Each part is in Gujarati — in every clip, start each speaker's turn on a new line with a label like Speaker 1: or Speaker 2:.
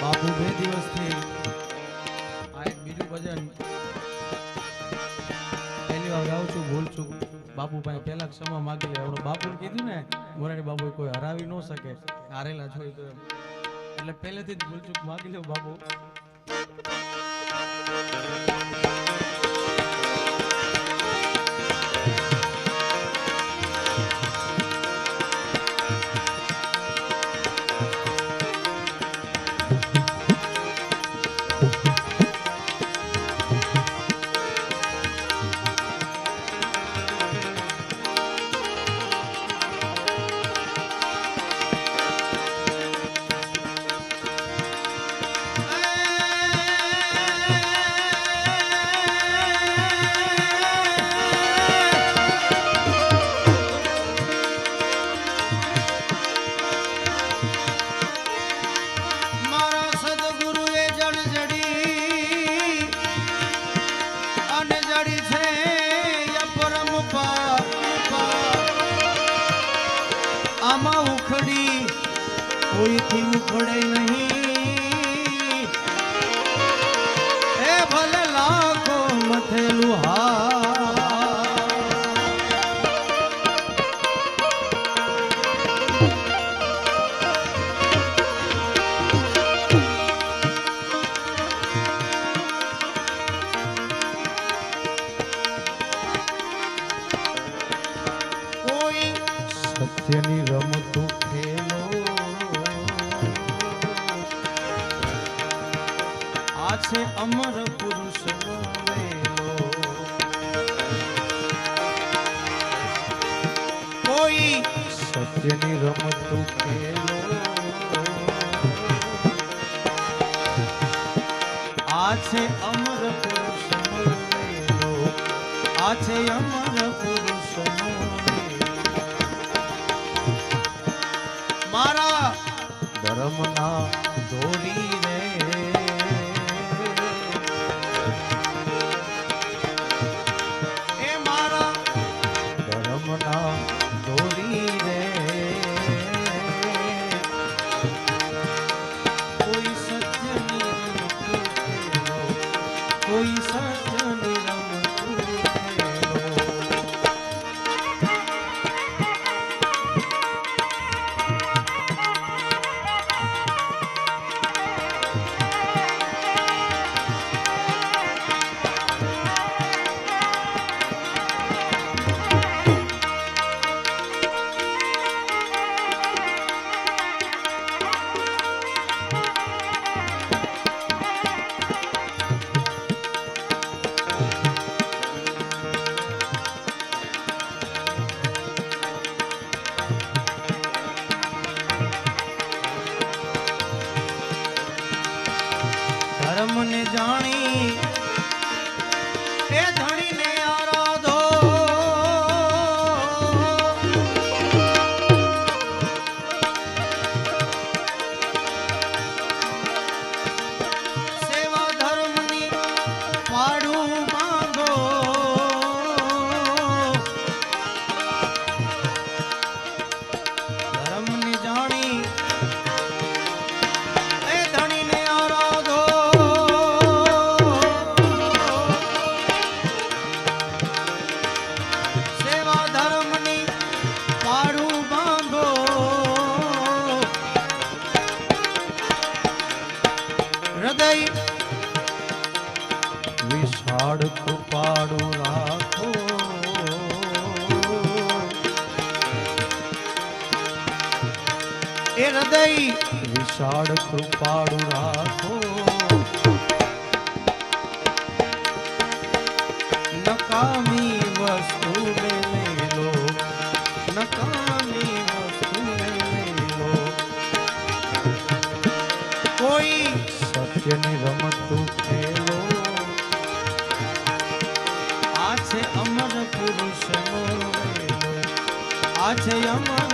Speaker 1: બાપુ, બે દિવસથી આ એક બીજું ભજન પહેલી વાર ગાઉં છું, ભૂલ છું. બાપુ પાસે પહેલા ક્ષમા માગી લે. હમણાં બાપુ કીધું ને, મોરારી બાપુ કોઈ હરાવી ન શકે. હારેલા જોઈ તો એટલે પહેલેથી જ ભૂલ ચૂક માગી લો બાપુ.
Speaker 2: કોઈથી ઉખડે નહીં.
Speaker 1: ધર્મના
Speaker 2: હૃદય.
Speaker 1: વિશાળ કૃપાળુ રાખો.
Speaker 2: એ હૃદય.
Speaker 1: વિશાળ કૃપાળુ રાખો.
Speaker 2: છે અમર પુરુષ. આ છે અમર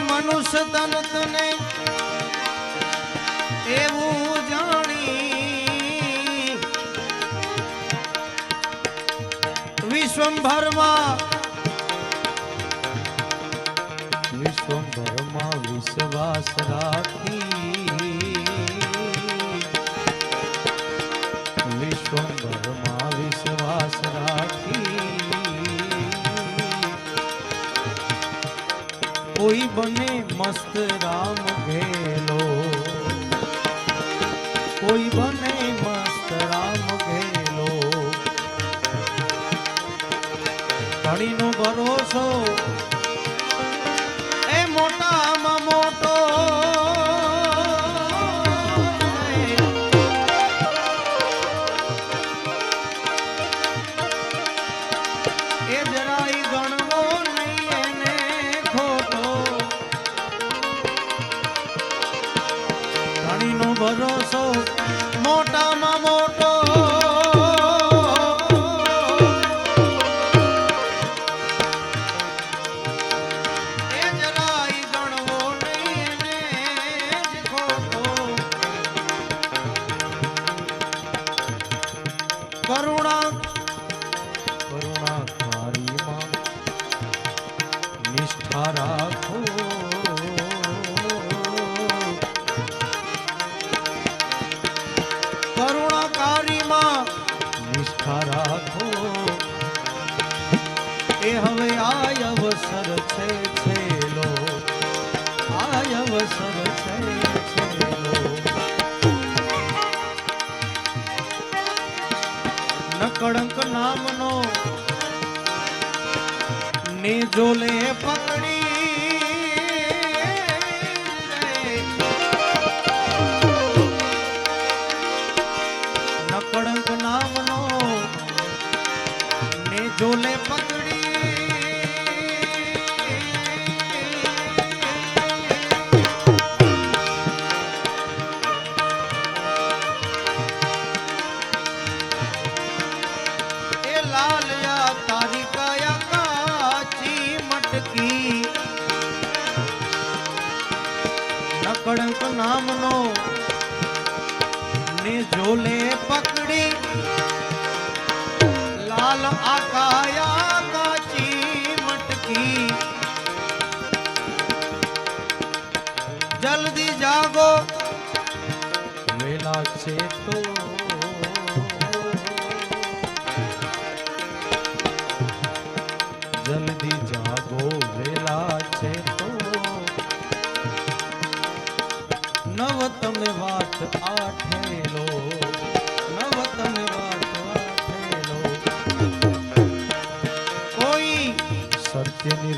Speaker 2: મનુષ્ય તન એવું જાણી. વિશ્વંભરમાં વિશ્વંભરમાં વિશ્વાસ રાખી કોઈ બને મસ્ત રામ ઘેલો. કોઈ બને મસ્ત રામ ઘેલો. ધણીનો ભરોસો ભરોસો મોટામાં મોટો. કરુણ ઢોલે પા ગલે પકડી લાલ આકાયા કાચી મટકી જલ્દી જાગો વેલા છે તો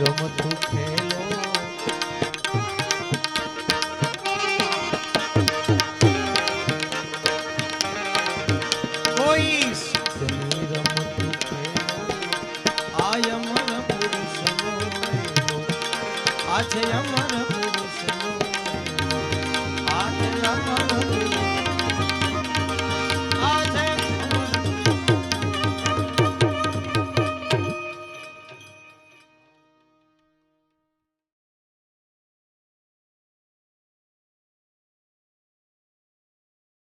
Speaker 2: રમતું ખેલો